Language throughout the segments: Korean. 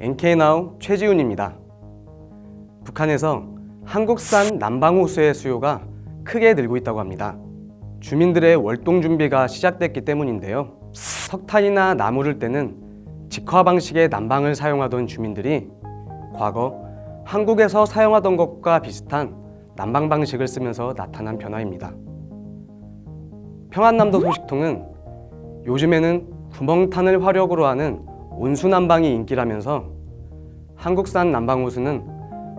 NK나우 최지훈입니다. 북한에서 한국산 남방호수의 수요가 크게 늘고 있다고 합니다. 주민들의 월동 준비가 시작됐기 때문인데요. 석탄이나 나무를 떼는 직화 방식의 난방을 사용하던 주민들이 과거 한국에서 사용하던 것과 비슷한 난방 방식을 쓰면서 나타난 변화입니다. 평안남도 소식통은 요즘에는 구멍탄을 화력으로 하는 온수 난방이 인기라면서 한국산 난방 호수는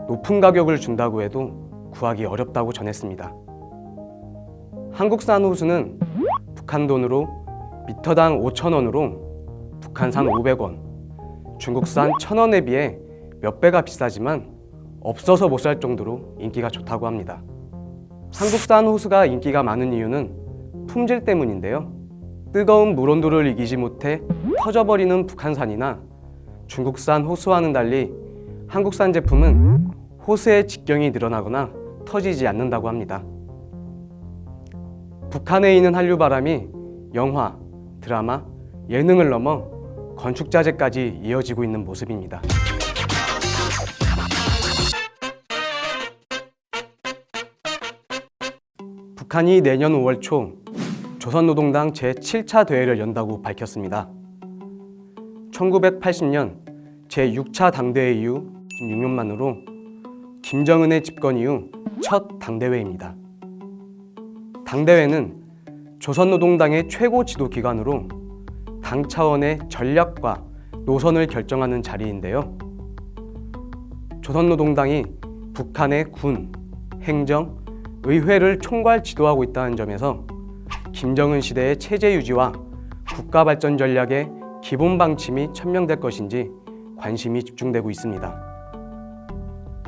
높은 가격을 준다고 해도 구하기 어렵다고 전했습니다. 한국산 호수는 북한 돈으로 미터당 5,000원으로 북한산 500원, 중국산 1,000원에 비해 몇 배가 비싸지만 없어서 못 살 정도로 인기가 좋다고 합니다. 한국산 호수가 인기가 많은 이유는 품질 때문인데요. 뜨거운 물 온도를 이기지 못해 터져버리는 북한산이나 중국산 호수와는 달리 한국산 제품은 호수의 직경이 늘어나거나 터지지 않는다고 합니다. 북한에 있는 한류 바람이 영화, 드라마, 예능을 넘어 건축 자재까지 이어지고 있는 모습입니다. 북한이 내년 5월 초 조선노동당 제7차 대회를 연다고 밝혔습니다. 1980년 제6차 당대회 이후 16년 만으로 김정은의 집권 이후 첫 당대회입니다. 당대회는 조선노동당의 최고 지도 기관으로 당 차원의 전략과 노선을 결정하는 자리인데요. 조선노동당이 북한의 군, 행정, 의회를 총괄 지도하고 있다는 점에서 김정은 시대의 체제 유지와 국가 발전 전략의 기본 방침이 천명될 것인지 관심이 집중되고 있습니다.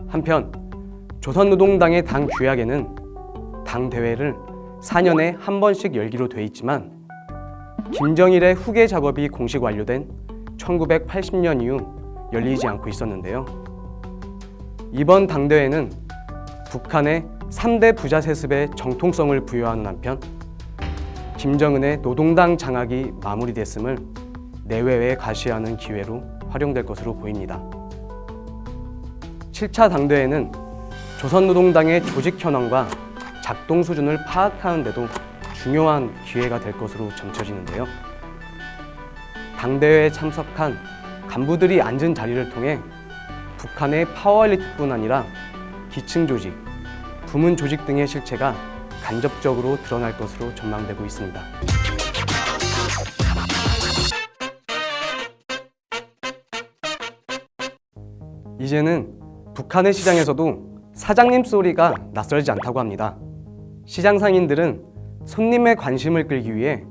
한편 조선노동당의 당 규약에는 당 대회를 4년에 한 번씩 열기로 돼 있지만 김정일의 후계 작업이 공식 완료된 1980년 이후 열리지 않고 있었는데요. 이번 당대회는 북한의 3대 부자 세습의 정통성을 부여하는 한편 김정은의 노동당 장악이 마무리됐음을 내외에 가시하는 기회로 활용될 것으로 보입니다. 7차 당대회는 조선노동당의 조직 현황과 작동 수준을 파악하는 데도 중요한 기회가 될 것으로 점쳐지는데요. 당대회에 참석한 간부들이 앉은 자리를 통해 북한의 파워 엘리트뿐 아니라 기층 조직, 부문 조직 등의 실체가 간접적으로 드러날 것으로 전망되고 있습니다. 이제는 북한의 시장에서도 사장님 소리가 낯설지 않다고 합니다. 시장 상인들은 손님의 관심을 끌기 위해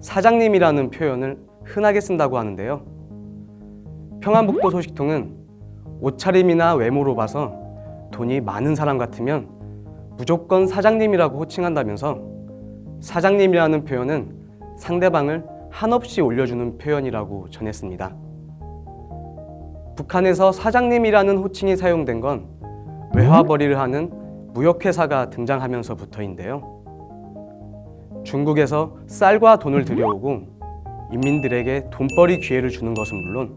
사장님이라는 표현을 흔하게 쓴다고 하는데요. 평안북도 소식통은 옷차림이나 외모로 봐서 돈이 많은 사람 같으면 무조건 사장님이라고 호칭한다면서 사장님이라는 표현은 상대방을 한없이 올려주는 표현이라고 전했습니다. 북한에서 사장님이라는 호칭이 사용된 건 외화벌이를 하는 무역회사가 등장하면서부터인데요. 중국에서 쌀과 돈을 들여오고 인민들에게 돈벌이 기회를 주는 것은 물론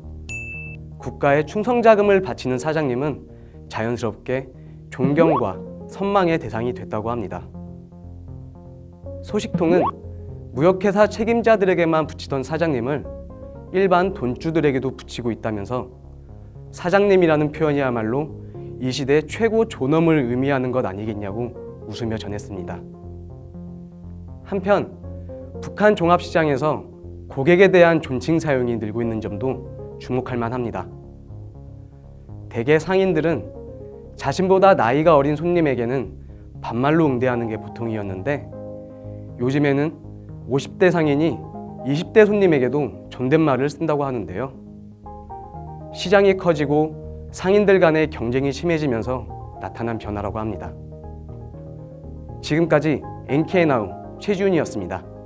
국가에 충성 자금을 바치는 사장님은 자연스럽게 존경과 선망의 대상이 됐다고 합니다. 소식통은 무역회사 책임자들에게만 붙이던 사장님을 일반 돈주들에게도 붙이고 있다면서 사장님이라는 표현이야말로 이 시대 최고 존엄을 의미하는 것 아니겠냐고 웃으며 전했습니다. 한편 북한 종합시장에서 고객에 대한 존칭 사용이 늘고 있는 점도 주목할 만합니다. 대개 상인들은 자신보다 나이가 어린 손님에게는 반말로 응대하는 게 보통이었는데 요즘에는 50대 상인이 20대 손님에게도 존댓말을 쓴다고 하는데요. 시장이 커지고 상인들 간의 경쟁이 심해지면서 나타난 변화라고 합니다. 지금까지 NK나우 최지훈이었습니다.